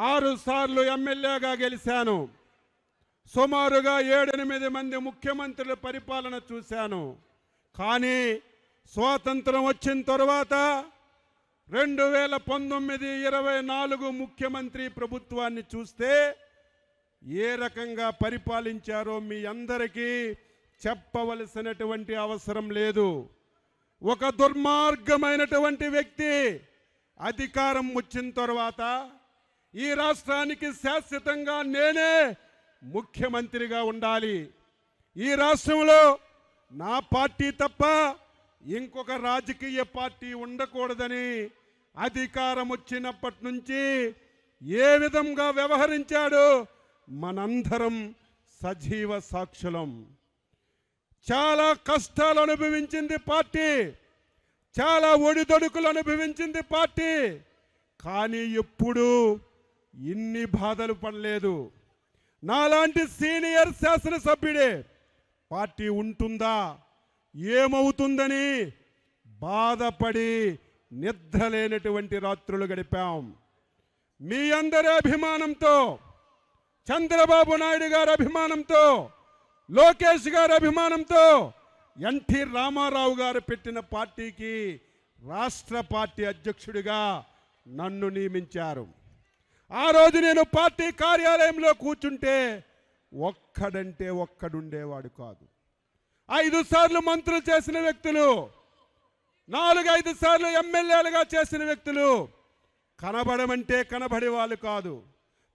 ఆరు సార్లు ఎమ్మెల్యేగా గెలిచాను. సుమారుగా ఏడెనిమిది మంది ముఖ్యమంత్రుల పరిపాలన చూశాను. కానీ స్వాతంత్రం వచ్చిన తర్వాత రెండు వేల పంతొమ్మిది ఇరవై నాలుగు ముఖ్యమంత్రి ప్రభుత్వాన్ని చూస్తే ఏ రకంగా పరిపాలించారో మీ అందరికీ చెప్పవలసినటువంటి అవసరం లేదు. ఒక దుర్మార్గమైనటువంటి వ్యక్తి అధికారం వచ్చిన తర్వాత ఈ రాష్ట్రానికి శాశ్వతంగా నేనే ముఖ్యమంత్రిగా ఉండాలి. ఈ రాష్ట్రంలో నా పార్టీ తప్ప ఇంకొక రాజకీయ పార్టీ ఉండకూడదని అధికారం వచ్చినప్పటి నుంచి ఏ విధంగా వ్యవహరించాడో మనందరం సజీవ సాక్షులం. చాలా కష్టాలు అనుభవించింది పార్టీ చాలా ఒడిదొడుకులు అనుభవించింది పార్టీ కానీ ఎప్పుడూ ఇన్ని బాధలు పడలేదు. నాలాంటి సీనియర్ శాసనసభ్యుడే పార్టీ ఉంటుందా? ఏమవుతుందని బాధపడి నిద్రలేనటువంటి రాత్రులు గడిపాం. మీ అందరి అభిమానంతో చంద్రబాబు నాయుడు గారి అభిమానంతో లోకేష్ గారి అభిమానంతో ఎన్టీ రామారావు గారు పెట్టిన పార్టీకి రాష్ట్ర పార్టీ అధ్యక్షుడిగా నన్ను నియమించారు. ఆ రోజు నేను పార్టీ కార్యాలయంలో కూర్చుంటే ఒక్కడంటే ఒక్కడుండేవాడు కాదు. ఐదు సార్లు మంత్రులు చేసిన వ్యక్తులు నాలుగు ఐదు సార్లు ఎమ్మెల్యేలుగా చేసిన వ్యక్తులు కనబడమంటే కనబడే వాళ్ళు కాదు.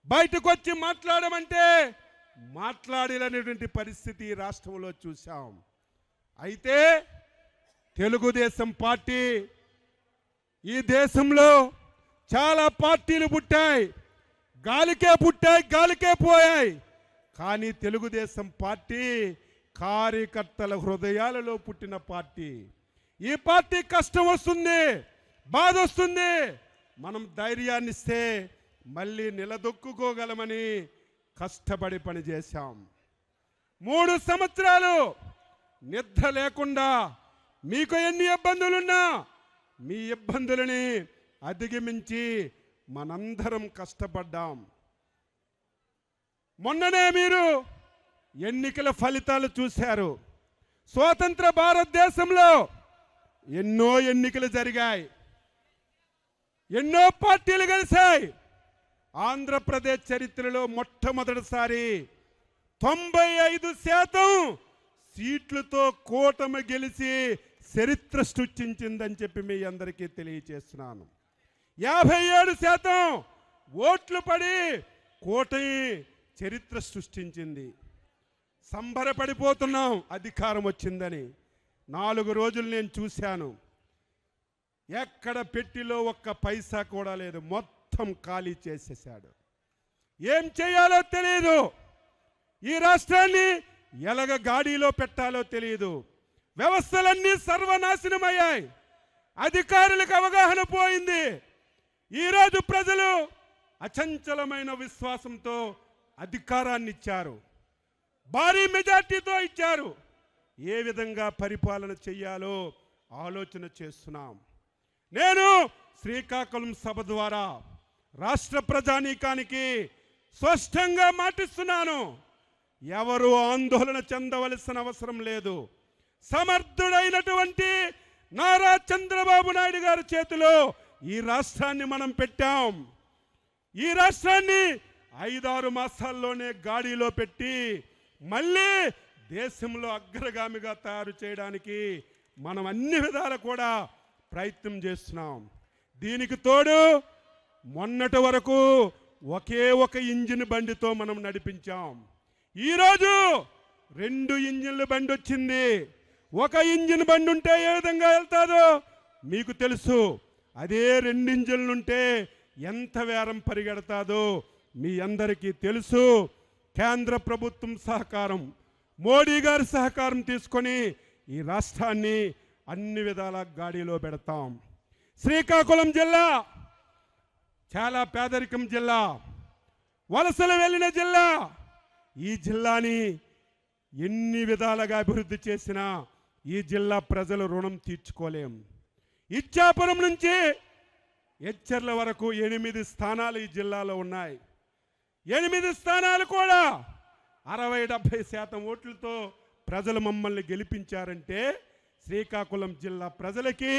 బయటకు వచ్చి మాట్లాడమంటే మాట్లాడలేనటువంటి పరిస్థితి రాష్ట్రంలో చూశాం. అయితే తెలుగుదేశం పార్టీ ఈ దేశంలో చాలా పార్టీలు పుట్టాయి. గాలికే పుట్టాయి గాలికే పోయాయి. కానీ తెలుగుదేశం పార్టీ కార్యకర్తల హృదయాలలో పుట్టిన పార్టీ. ఈ పార్టీ కష్టం వస్తుంది బాధ వస్తుంది. మనం ధైర్యాన్ని ఇస్తే మళ్ళీ నిలదొక్కుకోగలమని కష్టపడి పనిచేశాం. మూడు సంవత్సరాలు నిద్ర లేకుండా మీకు ఎన్ని ఇబ్బందులున్నా మీ ఇబ్బందులని అధిగమించి మనందరం కష్టపడ్డాం. మొన్ననే మీరు ఎన్నికల ఫలితాలు చూశారు. స్వతంత్ర భారతదేశంలో ఎన్నో ఎన్నికలు జరిగాయి. ఎన్నో పార్టీలు కలిశాయి ఆంధ్రప్రదేశ్ చరిత్రలో మొట్టమొదటిసారి తొంభై ఐదు శాతం సీట్లతో కూటమి గెలిచి చరిత్ర సృష్టించిందని చెప్పి మీ అందరికీ తెలియచేస్తున్నాను. యాభై ఏడు శాతం ఓట్లు పడి కూటమి చరిత్ర సృష్టించింది. సంబరపడిపోతున్నాం అధికారం వచ్చిందని. నాలుగు రోజులు నేను చూశాను. ఎక్కడ పెట్టిలో ఒక్క పైసా కూడా లేదు. మొత్తం ఖాళీ చేసేసాడు ఏం చేయాలో తెలియదు ఈ రాష్ట్రాన్ని ఎలాగ గాడిలో పెట్టాలో తెలియదు వ్యవస్థలన్నీ సర్వనాశనమయ్యాయి. అధికారులకు అవగాహన పోయింది. ఈరోజు ప్రజలు అచంచలమైన విశ్వాసంతో అధికారాన్ని ఇచ్చారు. భారీ మెజార్టీతో ఇచ్చారు. ఏ విధంగా పరిపాలన చెయ్యాలో ఆలోచన చేస్తున్నాం. నేను శ్రీకాకుళం సభ ద్వారా రాష్ట్ర ప్రజానీకానికి స్పష్టంగా మాటిస్తున్నాను. ఎవరు ఆందోళన చెందవలసిన అవసరం లేదు. సమర్థుడైనటువంటి నారా చంద్రబాబు నాయుడు గారి చేతిలో ఈ రాష్ట్రాన్ని మనం పెట్టాం. ఈ రాష్ట్రాన్ని ఐదారు మాసాల్లోనే గాడిలో పెట్టి మళ్ళీ దేశంలో అగ్రగామిగా తయారు చేయడానికి మనం అన్ని విధాలు కూడా ప్రయత్నం చేస్తున్నాం. దీనికి తోడు మొన్నటి వరకు ఒకే ఒక ఇంజిన్ బండితో మనం నడిపించాం. ఈరోజు రెండు ఇంజిన్ల బండి వచ్చింది. ఒక ఇంజిన్ బండి ఉంటే ఏ విధంగా వెళ్తాదో మీకు తెలుసు. అదే రెండింజన్లుంటే ఎంత వేరం పరిగెడతాదో మీ అందరికీ తెలుసు. కేంద్ర ప్రభుత్వం సహకారం మోడీ గారి సహకారం తీసుకొని ఈ రాష్ట్రాన్ని అన్ని విధాల గాడిలో పెడతాం. శ్రీకాకుళం జిల్లా చాలా పేదరికం జిల్లా వలసలు వెళ్ళిన జిల్లా. ఈ జిల్లాని ఎన్ని విధాలుగా అభివృద్ధి చేసినా ఈ జిల్లా ప్రజలు రుణం తీర్చుకోలేం. ఇచ్చాపురం నుంచి ఎచ్చర్ల వరకు ఎనిమిది స్థానాలు ఈ జిల్లాలో ఉన్నాయి. ఎనిమిది స్థానాలు కూడా అరవై డెబ్భై శాతం ఓట్లతో ప్రజలు మమ్మల్ని గెలిపించారంటే శ్రీకాకుళం జిల్లా ప్రజలకి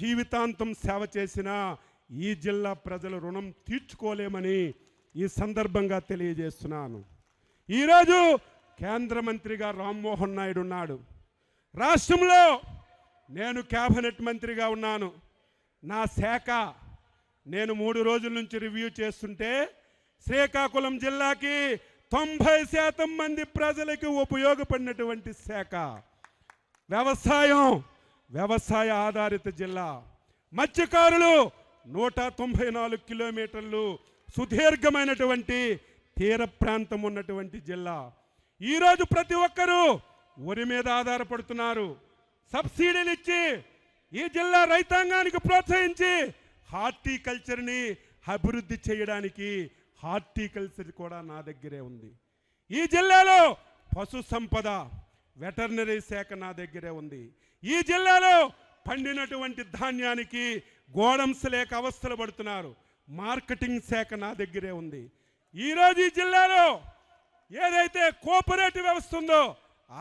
జీవితాంతం సేవ చేసిన ఈ జిల్లా ప్రజలు రుణం తీర్చుకోలేమని ఈ సందర్భంగా తెలియజేస్తున్నాను. ఈరోజు కేంద్ర మంత్రిగా రామ్మోహన్ నాయుడు ఉన్నాడు. రాష్ట్రంలో నేను క్యాబినెట్ మంత్రిగా ఉన్నాను. నా శాఖ నేను మూడు రోజుల నుంచి రివ్యూ చేస్తుంటే శ్రీకాకుళం జిల్లాకి తొంభై శాతం మంది ప్రజలకు ఉపయోగపడినటువంటి శాఖ. వ్యవసాయం వ్యవసాయ ఆధారిత జిల్లా. మత్స్యకారులు నూట తొంభై నాలుగు కిలోమీటర్లు సుదీర్ఘమైనటువంటి తీర ప్రాంతం ఉన్నటువంటి జిల్లా. ఈరోజు ప్రతి ఒక్కరూ వరి మీద ఆధారపడుతున్నారు. సబ్సిడీలు ఇచ్చి ఈ జిల్లా రైతాంగానికి ప్రోత్సహించి హార్టికల్చర్ని అభివృద్ధి చేయడానికి హార్టికల్చర్ కూడా నా దగ్గరే ఉంది. ఈ జిల్లాలో పశు సంపద వెటర్నరీ శాఖ నా దగ్గరే ఉంది. ఈ జిల్లాలో పండినటువంటి ధాన్యానికి గోడమ్స్ లేక అవస్థలు పడుతున్నారు. మార్కెటింగ్ శాఖ నా దగ్గరే ఉంది. ఈరోజు ఈ జిల్లాలో ఏదైతే కోఆపరేటివ్ వ్యవస్థ ఉందో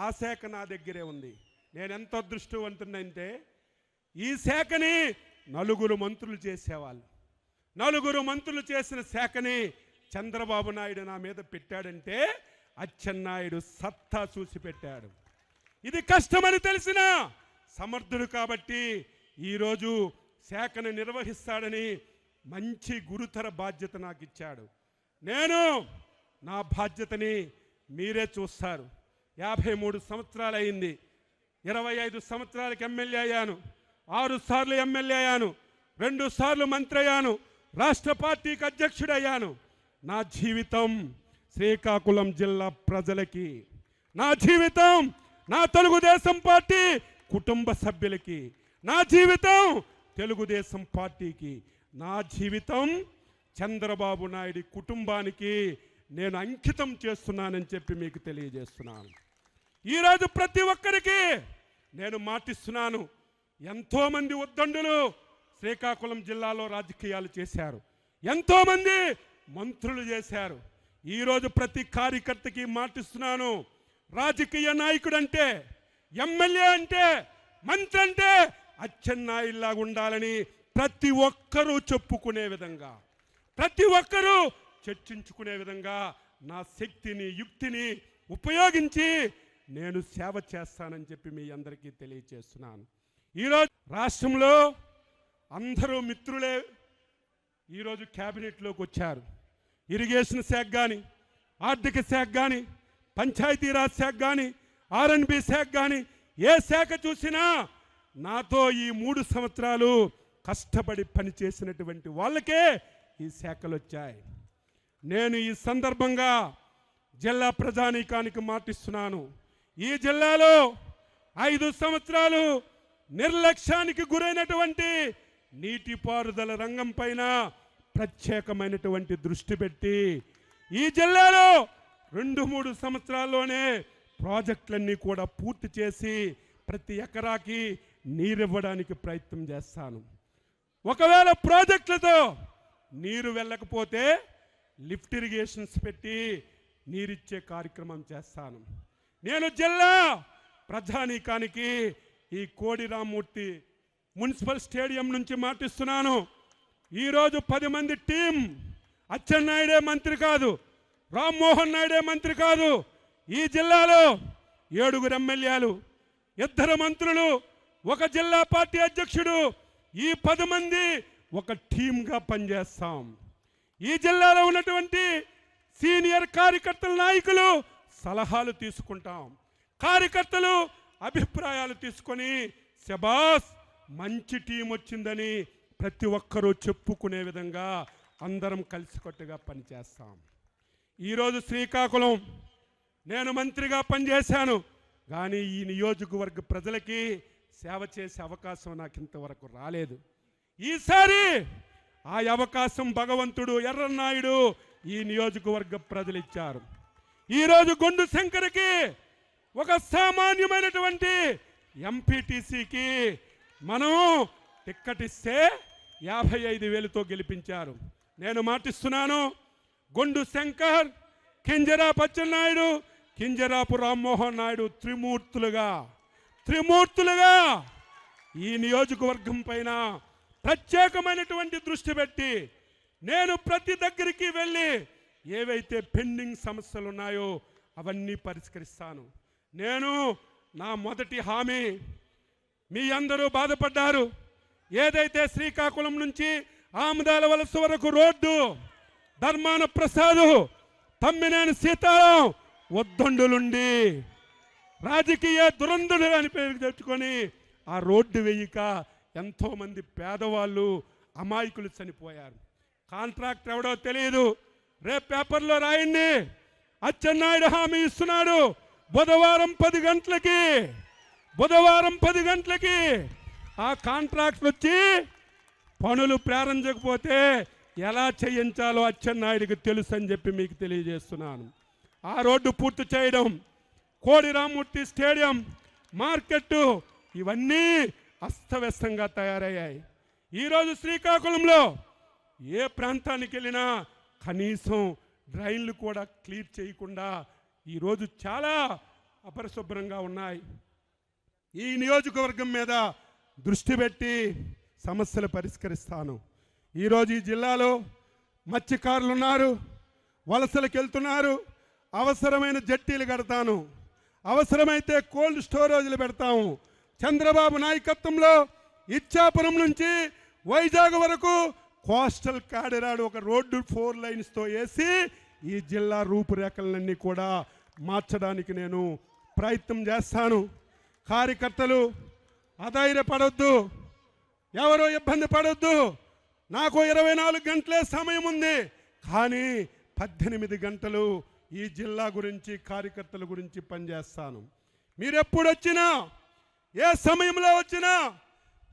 ఆ శాఖ నా దగ్గరే ఉంది. నేను ఎంత అదృష్టవంతునంటే ఈ శాఖని నలుగురు మంత్రులు చేసేవాళ్ళు. నలుగురు మంత్రులు చేసిన శాఖని చంద్రబాబు నాయుడు నా మీద పెట్టాడంటే అచ్చెన్నాయుడు సత్తా చూసి పెట్టాడు. ఇది కష్టమని తెలిసిన సమర్థుడు కాబట్టి ఈరోజు శాఖను నిర్వహిస్తాడని మంచి గురుతర బాధ్యత నాకు ఇచ్చాడు నేను నా బాధ్యతని మీరే చూస్తారు. యాభై మూడు సంవత్సరాలు అయింది ఇరవై ఐదు సంవత్సరాలకు ఎమ్మెల్యే అయ్యాను. ఆరు సార్లు ఎమ్మెల్యే అయ్యాను. రెండు సార్లు మంత్రి అయ్యాను. రాష్ట్ర పార్టీకి అధ్యక్షుడయ్యాను. నా జీవితం శ్రీకాకుళం జిల్లా ప్రజలకి నా జీవితం నా తెలుగుదేశం పార్టీ కుటుంబ సభ్యులకి నా జీవితం తెలుగుదేశం పార్టీకి నా జీవితం చంద్రబాబు నాయుడి కుటుంబానికి నేను అంకితం చేస్తున్నానని చెప్పి మీకు తెలియజేస్తున్నాను. ఈరోజు ప్రతి ఒక్కరికి నేను మాటిస్తున్నాను. ఎంతోమంది ఉద్దండులు శ్రీకాకుళం జిల్లాలో రాజకీయాలు చేశారు. ఎంతోమంది మంత్రులు చేశారు. ఈరోజు ప్రతి కార్యకర్తకి మాటిస్తున్నాను. రాజకీయ నాయకుడు అంటే ఎమ్మెల్యే అంటే మంత్రి అంటే అచ్చెన్నాయుల్లాగా ఉండాలని ప్రతి ఒక్కరూ చెప్పుకునే విధంగా ప్రతి ఒక్కరూ చర్చించుకునే విధంగా నా శక్తిని యుక్తిని ఉపయోగించి నేను సేవ చేస్తానని చెప్పి మీ అందరికీ తెలియచేస్తున్నాను. ఈరోజు రాష్ట్రంలో అందరూ మిత్రులే ఈరోజు క్యాబినెట్లోకి వచ్చారు. ఇరిగేషన్ శాఖ కానీ ఆర్థిక శాఖ కానీ పంచాయతీరాజ్ శాఖ కానీ ఆర్ఎన్బి శాఖ కానీ ఏ శాఖ చూసినా నాతో ఈ మూడు సంవత్సరాలు కష్టపడి పనిచేసినటువంటి వాళ్ళకే ఈ శాఖలు వచ్చాయి. నేను ఈ సందర్భంగా జిల్లా ప్రజానీకానికి మాటిస్తున్నాను. ఈ జిల్లాలో ఐదు సంవత్సరాలు నిర్లక్ష్యానికి గురైనటువంటి నీటిపారుదల రంగం పైన ప్రత్యేకమైనటువంటి దృష్టి పెట్టి ఈ జిల్లాలో రెండు మూడు సంవత్సరాల్లోనే ప్రాజెక్టులన్నీ కూడా పూర్తి చేసి ప్రతి ఎకరాకి నీరివ్వడానికి ప్రయత్నం చేస్తాను. ఒకవేళ ప్రాజెక్టులతో నీరు వెళ్ళకపోతే లిఫ్ట్ ఇరిగేషన్స్ పెట్టి నీరిచ్చే కార్యక్రమం చేస్తాను. నేను జిల్లా ప్రజానీకానికి ఈ కోడి రామ్మూర్తి మున్సిపల్ స్టేడియం నుంచి మాటిస్తున్నాను. ఈరోజు పది మంది టీం అచ్చెన్నాయుడే మంత్రి కాదు రామ్మోహన్ నాయుడే మంత్రి కాదు ఈ జిల్లాలో ఏడుగురు ఎమ్మెల్యేలు ఇద్దరు మంత్రులు ఒక జిల్లా పార్టీ అధ్యక్షుడు ఈ పది మంది ఒక టీంగా పనిచేస్తాం. ఈ జిల్లాలో ఉన్నటువంటి సీనియర్ కార్యకర్తల నాయకులు సలహాలు తీసుకుంటాం. కార్యకర్తలు అభిప్రాయాలు తీసుకొని శబాస్ మంచి టీం వచ్చిందని ప్రతి ఒక్కరూ చెప్పుకునే విధంగా అందరం కలిసికట్టుగా పనిచేస్తాం. ఈరోజు శ్రీకాకుళం నేను మంత్రిగా పనిచేశాను. కానీ ఈ నియోజకవర్గ ప్రజలకి సేవ చేసే అవకాశం నాకు ఇంతవరకు రాలేదు. ఈసారి ఆ అవకాశం భగవంతుడు ఎర్రన్నాయుడు ఈ నియోజకవర్గ ప్రజలు ఇచ్చారు ఈరోజు గొండు శంకర్కి ఒక సామాన్యమైనటువంటి ఎంపీటీసీకి మనం టిక్కెట్ ఇస్తే యాభై ఐదు వేలతో గెలిపించారు. నేను మాటిస్తున్నాను గొండు శంకర్ కింజరాపు అచ్చెన్నాయుడు కింజరాపు రామ్మోహన్ నాయుడు త్రిమూర్తులుగా త్రిమూర్తులుగా ఈ నియోజకవర్గం పైన ప్రత్యేకమైనటువంటి దృష్టి పెట్టి నేను ప్రతి దగ్గరికి వెళ్ళి ఏవైతే పెండింగ్ సమస్యలు ఉన్నాయో అవన్నీ పరిష్కరిస్తాను. నేను నా మొదటి హామీ మీ అందరూ బాధపడ్డారు. ఏదైతే శ్రీకాకుళం నుంచి ఆముదాల వలస వరకు రోడ్డు ధర్మాన ప్రసాదు తమ్మినేని సీతారాం వద్దండులుండి రాజకీయ దురంధుడు అని పేరు తెచ్చుకొని ఆ రోడ్డు వేయక ఎంతోమంది పేదవాళ్ళు అమాయకులు చనిపోయారు. కాంట్రాక్ట్ ఎవడో తెలియదు. రేపు పేపర్లో రాయండి. అచ్చెన్నాయుడు హామీ ఇస్తున్నాడు. బుధవారం పది గంటలకి. బుధవారం పది గంటలకి ఆ కాంట్రాక్ట్ వచ్చి పనులు ప్రారంభించకపోతే ఎలా చేయించాలో అచ్చెన్నాయుడికి తెలుసు అని చెప్పి మీకు తెలియజేస్తున్నాను. ఆ రోడ్డు పూర్తి చేయడం కోడి రామూర్తి స్టేడియం మార్కెట్టు ఇవన్నీ అస్తవ్యస్తంగా తయారయ్యాయి. ఈరోజు శ్రీకాకుళంలో ఏ ప్రాంతానికి వెళ్ళినా కనీసం డ్రైన్లు కూడా క్లీర్ చేయకుండా ఈరోజు చాలా అపరిశుభ్రంగా ఉన్నాయి. ఈ నియోజకవర్గం మీద దృష్టి పెట్టి సమస్యలు పరిష్కరిస్తాను. ఈరోజు ఈ జిల్లాలో మత్స్యకారులు ఉన్నారు వలసలకు వెళ్తున్నారు అవసరమైన జట్టీలు కడతాను. అవసరమైతే కోల్డ్ స్టోరేజ్లు పెడతాము. చంద్రబాబు నాయకత్వంలో ఇచ్చాపురం నుంచి వైజాగ్ వరకు కోస్టల్ కాడిరాడు ఒక రోడ్డు ఫోర్ లైన్స్తో వేసి ఈ జిల్లా రూపురేఖలన్నీ కూడా మార్చడానికి నేను ప్రయత్నం చేస్తాను. కార్యకర్తలు అధైర్యపడొద్దు. ఎవరో ఇబ్బంది పడొద్దు. నాకు ఇరవై నాలుగు గంటలే సమయం ఉంది. కానీ పద్దెనిమిది గంటలు ఈ జిల్లా గురించి కార్యకర్తల గురించి పనిచేస్తాను. మీరు ఎప్పుడు వచ్చినా ఏ సమయంలో వచ్చినా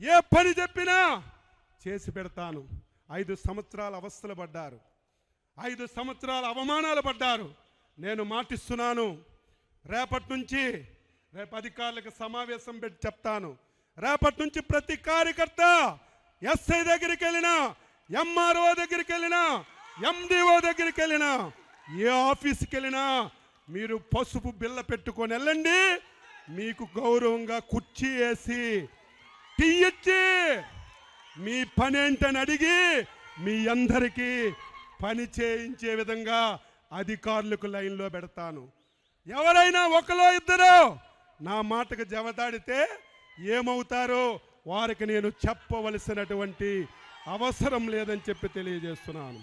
ఏ పని చెప్పినా చేసి పెడతాను. ఐదు సంవత్సరాల అవస్థలు పడ్డారు. ఐదు సంవత్సరాల అవమానాలు పడ్డారు. నేను మాటిస్తున్నాను. రేపటి నుంచి రేపు అధికారులకు సమావేశం పెట్టి చెప్తాను. రేపటి నుంచి ప్రతి కార్యకర్త ఎస్ఐ దగ్గరికి వెళ్ళినా ఎంఆర్ఓ దగ్గరికి వెళ్ళినా ఎండిఓ దగ్గరికి వెళ్ళినా ఏ ఆఫీస్కి వెళ్ళినా మీరు పసుపు బిల్ల పెట్టుకొని వెళ్ళండి. మీకు గౌరవంగా కుర్చీ వేసి టీ ఇచ్చి మీ పని ఏంటని అడిగి మీ అందరికీ పని చేయించే విధంగా అధికారులకు లైన్లో పెడతాను. ఎవరైనా ఒకలో ఇద్దరు నా మాటకు జవదాడితే ఏమవుతారో వారికి నేను చెప్పవలసినటువంటి అవసరం లేదని చెప్పి తెలియజేస్తున్నాను.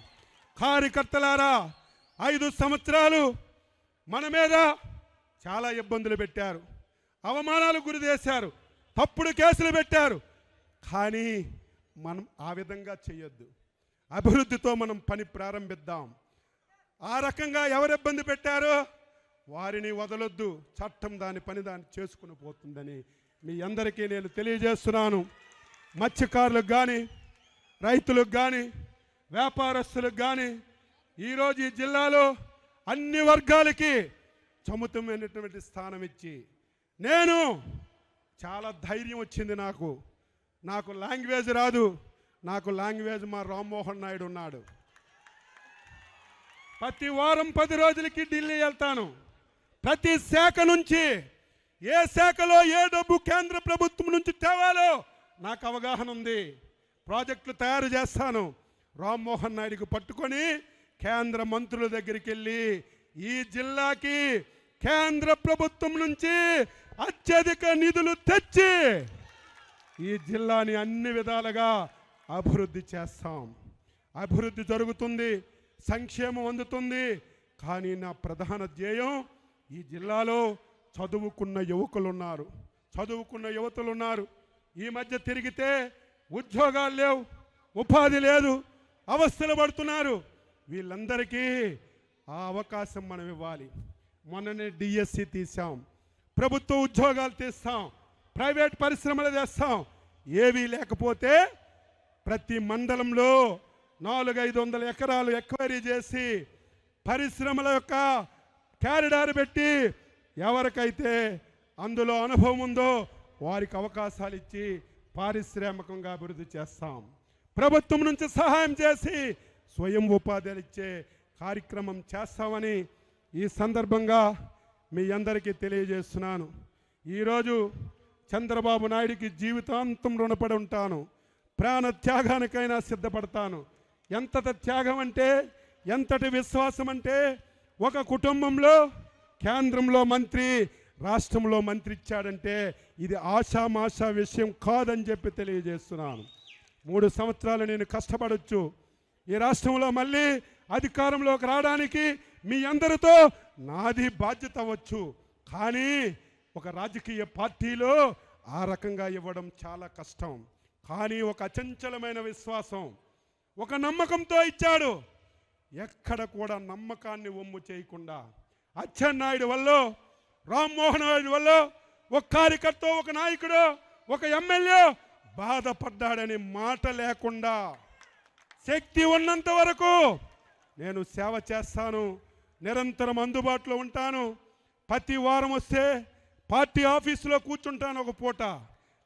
కార్యకర్తలారా ఐదు సంవత్సరాలు మన మీద చాలా ఇబ్బందులు పెట్టారు. అవమానాలు గురి చేశారు తప్పుడు కేసులు పెట్టారు. కానీ మనం ఆ విధంగా చేయొద్దు. అభివృద్ధితో మనం పని ప్రారంభిద్దాం. ఆ రకంగా ఎవరు ఇబ్బంది పెట్టారో వారిని వదలొద్దు. చట్టం దాని పని దాన్ని చేసుకుని పోతుందని మీ అందరికీ నేను తెలియజేస్తున్నాను. మత్స్యకారులకు కానీ రైతులకు కానీ వ్యాపారస్తులకు కానీ ఈరోజు ఈ జిల్లాలో అన్ని వర్గాలకి చముతమైనటువంటి స్థానం ఇచ్చి నేను చాలా ధైర్యం వచ్చింది నాకు. నాకు లాంగ్వేజ్ రాదు. నాకు లాంగ్వేజ్ మా రామ్మోహన్ నాయుడు ఉన్నాడు. ప్రతి వారం పది రోజులకి ఢిల్లీ వెళ్తాను. ప్రతి శాఖ నుంచి ఏ శాఖలో ఏ డబ్బు కేంద్ర ప్రభుత్వం నుంచి తేవాలో నాకు అవగాహన ఉంది. ప్రాజెక్టులు తయారు చేస్తాను. రామ్మోహన్ నాయుడుకి పట్టుకొని కేంద్ర మంత్రుల దగ్గరికి వెళ్ళి ఈ జిల్లాకి కేంద్ర ప్రభుత్వం నుంచి అత్యధిక నిధులు తెచ్చి ఈ జిల్లాని అన్ని విధాలుగా అభివృద్ధి చేస్తాం. అభివృద్ధి జరుగుతుంది సంక్షేమం అందుతుంది. కానీ నా ప్రధాన ధ్యేయం ఈ జిల్లాలో చదువుకున్న యువకులు ఉన్నారు చదువుకున్న యువతులు ఉన్నారు ఈ మధ్య తిరిగితే ఉద్యోగాలు లేవు ఉపాధి లేదు అవస్థలు పడుతున్నారు. వీళ్ళందరికీ ఆ అవకాశం మనం ఇవ్వాలి. మొన్ననే డిఎస్సి తీసాం ప్రభుత్వ ఉద్యోగాలు తీస్తాం. ప్రైవేట్ పరిశ్రమలు చేస్తాం ఏవీ లేకపోతే ప్రతి మండలంలో నాలుగు ఐదు వందల ఎకరాలు ఎక్వైరీ చేసి పరిశ్రమల యొక్క క్యారిడార్ పెట్టి ఎవరికైతే అందులో అనుభవం ఉందో వారికి అవకాశాలు ఇచ్చి పారిశ్రామికంగా అభివృద్ధి చేస్తాం. ప్రభుత్వం నుంచి సహాయం చేసి స్వయం ఉపాధి ఇచ్చే కార్యక్రమం చేస్తామని ఈ సందర్భంగా మీ అందరికీ తెలియజేస్తున్నాను. ఈరోజు చంద్రబాబు నాయుడికి జీవితాంతం రుణపడి ఉంటాను. ప్రాణ త్యాగానికైనా సిద్ధపడతాను. ఎంతటి త్యాగం అంటే ఎంతటి విశ్వాసం అంటే ఒక కుటుంబంలో కేంద్రంలో మంత్రి రాష్ట్రంలో మంత్రి ఇచ్చాడంటే ఇది ఆషామాషా విషయం కాదని చెప్పి తెలియజేస్తున్నాను. మూడు సంవత్సరాలు నేను కష్టపడొచ్చు. ఈ రాష్ట్రంలో మళ్ళీ అధికారంలోకి రావడానికి మీ అందరితో నాది బాధ్యత అవ్వచ్చు. కానీ ఒక రాజకీయ పార్టీలో ఆ రకంగా ఇవ్వడం చాలా కష్టం. కానీ ఒక అచంచలమైన విశ్వాసం ఒక నమ్మకంతో ఇచ్చాడు. ఎక్కడ కూడా నమ్మకాన్ని ఒమ్ము చేయకుండా అచ్చెన్నాయుడు వల్ల రామ్మోహన్ నాయుడు వల్ల ఒక కార్యకర్త ఒక నాయకుడు ఒక ఎమ్మెల్యే బాధపడ్డాడని మాట లేకుండా శక్తి ఉన్నంత వరకు నేను సేవ చేస్తాను నిరంతరం అందుబాటులో ఉంటాను. ప్రతి వారం వస్తే పార్టీ ఆఫీసులో కూర్చుంటాను ఒక పూట.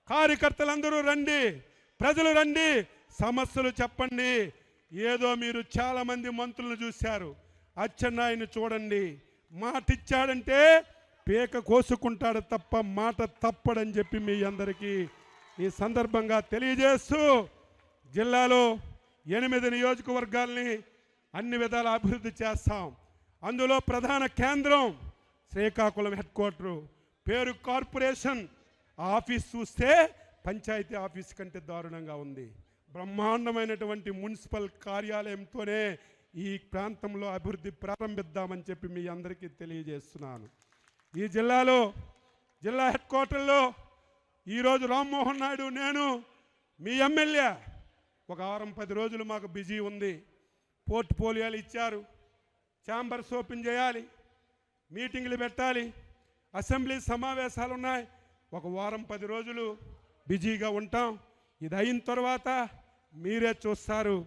కార్యకర్తలందరూ రండి ప్రజలు రండి సమస్యలు చెప్పండి. ఏదో మీరు చాలామంది మంత్రులను చూశారు. అచ్చెన్నాయుని చూడండి. మాట ఇచ్చాడంటే పేక కోసుకుంటాడు తప్ప మాట తప్పడని చెప్పి మీ అందరికీ ఈ సందర్భంగా తెలియజేస్తూ జిల్లాలో ఎనిమిది నియోజకవర్గాల్ని అన్ని విధాల అభివృద్ధి చేస్తాం. అందులో ప్రధాన కేంద్రం శ్రీకాకుళం హెడ్ క్వార్టరు. పేరు కార్పొరేషన్ ఆఫీస్ చూస్తే పంచాయతీ ఆఫీస్ కంటే దారుణంగా ఉంది. బ్రహ్మాండమైనటువంటి మున్సిపల్ కార్యాలయంతోనే ఈ ప్రాంతంలో అభివృద్ధి ప్రారంభిద్దామని చెప్పి మీ అందరికీ తెలియజేస్తున్నాను. ఈ జిల్లాలో జిల్లా హెడ్ క్వార్టర్లో ఈరోజు రామ్మోహన్ నాయుడు నేను మీ ఎమ్మెల్యే. ఒక వారం పది రోజులు మాకు బిజీ ఉంది. పోర్ట్ఫోలియోలు ఇచ్చారు. ఛాంబర్స్ ఓపెన్ చేయాలి. మీటింగ్లు పెట్టాలి. అసెంబ్లీ సమావేశాలు ఉన్నాయి ఒక వారం పది రోజులు బిజీగా ఉంటాం. ఇది అయిన తర్వాత మీరే చూస్తారు.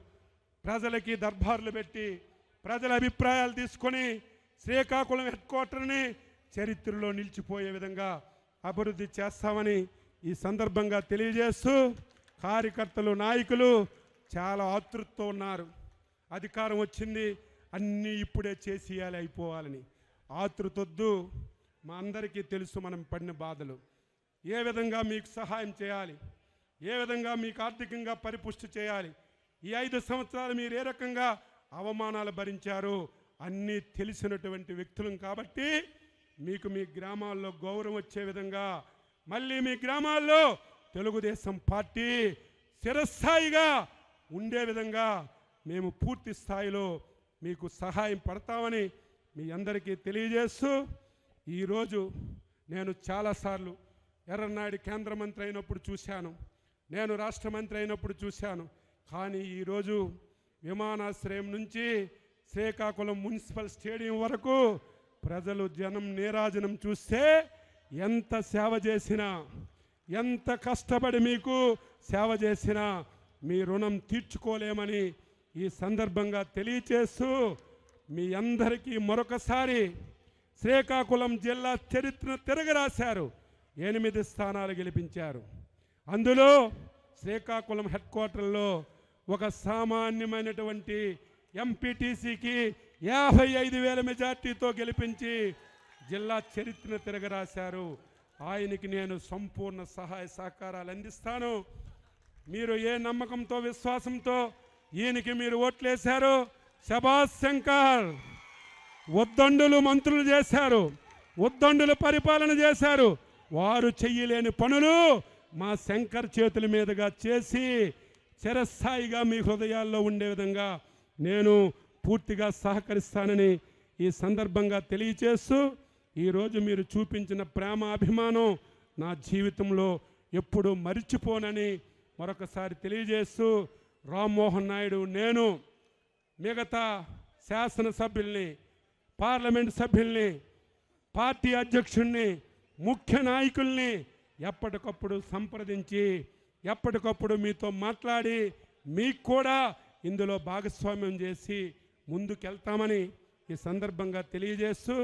ప్రజలకి దర్బార్లు పెట్టి ప్రజల అభిప్రాయాలు తీసుకొని శ్రీకాకుళం హెడ్ క్వార్టర్ని చరిత్రలో నిలిచిపోయే విధంగా అభివృద్ధి చేస్తామని ఈ సందర్భంగా తెలియజేస్తూ కార్యకర్తలు నాయకులు చాలా ఆతృతతో ఉన్నారు. అధికారం వచ్చింది అన్నీ ఇప్పుడే చేసేయాలి అయిపోవాలని. ఆతృతొద్దు. మా అందరికీ తెలుసు మనం పడిన బాధలు. ఏ విధంగా మీకు సహాయం చేయాలి? ఏ విధంగా మీకు ఆర్థికంగా పరిపుష్టి చేయాలి? ఈ ఐదు సంవత్సరాలు మీరు ఏ రకంగా అవమానాలు భరించారు? అన్నీ తెలిసినటువంటి వ్యక్తులం కాబట్టి మీకు మీ గ్రామాల్లో గౌరవం వచ్చే విధంగా మళ్ళీ మీ గ్రామాల్లో తెలుగుదేశం పార్టీ స్థిరస్థాయిగా ఉండే విధంగా మేము పూర్తి స్థాయిలో మీకు సహాయం పడతామని మీ అందరికీ తెలియజేస్తూ ఈరోజు నేను చాలాసార్లు ఎర్రనాయుడు కేంద్ర మంత్రి అయినప్పుడు చూశాను నేను రాష్ట్ర మంత్రి అయినప్పుడు చూశాను. కానీ ఈరోజు విమానాశ్రయం నుంచి శ్రీకాకుళం మున్సిపల్ స్టేడియం వరకు ప్రజలు జనం నీరాజనం చూస్తే ఎంత సేవ చేసినా ఎంత కష్టపడి మీకు సేవ చేసినా మీ రుణం తీర్చుకోలేమని ఈ సందర్భంగా తెలియచేస్తూ మీ అందరికీ మరొకసారి శ్రీకాకుళం జిల్లా చరిత్ర తిరగరాశారు. ఎనిమిది స్థానాలు గెలిపించారు. అందులో శ్రీకాకుళం హెడ్ క్వార్టర్లో ఒక సామాన్యమైనటువంటి ఎంపీటీసీకి యాభై ఐదు వేల మెజార్టీతో గెలిపించి జిల్లా చరిత్రను తిరగరాశారు. ఆయనకి నేను సంపూర్ణ సహాయ సహకారాలు అందిస్తాను. మీరు ఏ నమ్మకంతో విశ్వాసంతో ఈయనకి మీరు ఓట్లేశారు శబాస్ శంకర్! ఉద్దండులు మంత్రులు చేశారు ఉద్దండులు పరిపాలన చేశారు. వారు చెయ్యలేని పనులు మా శంకర్ చేతుల మీదుగా చేసి చిరస్థాయిగా మీ హృదయాల్లో ఉండే విధంగా నేను పూర్తిగా సహకరిస్తానని ఈ సందర్భంగా తెలియచేస్తూ ఈరోజు మీరు చూపించిన ప్రేమ అభిమానం నా జీవితంలో ఎప్పుడూ మరిచిపోనని మరొకసారి తెలియజేస్తూ రామ్మోహన్ నాయుడు నేను మిగతా శాసనసభ్యుల్ని పార్లమెంట్ సభ్యుల్ని పార్టీ అధ్యక్షుల్ని ముఖ్య నాయకుల్ని ఎప్పటికప్పుడు సంప్రదించి ఎప్పటికప్పుడు మీతో మాట్లాడి మీకు కూడా ఇందులో భాగస్వామ్యం చేసి ముందుకెళ్తామని ఈ సందర్భంగా తెలియజేస్తూ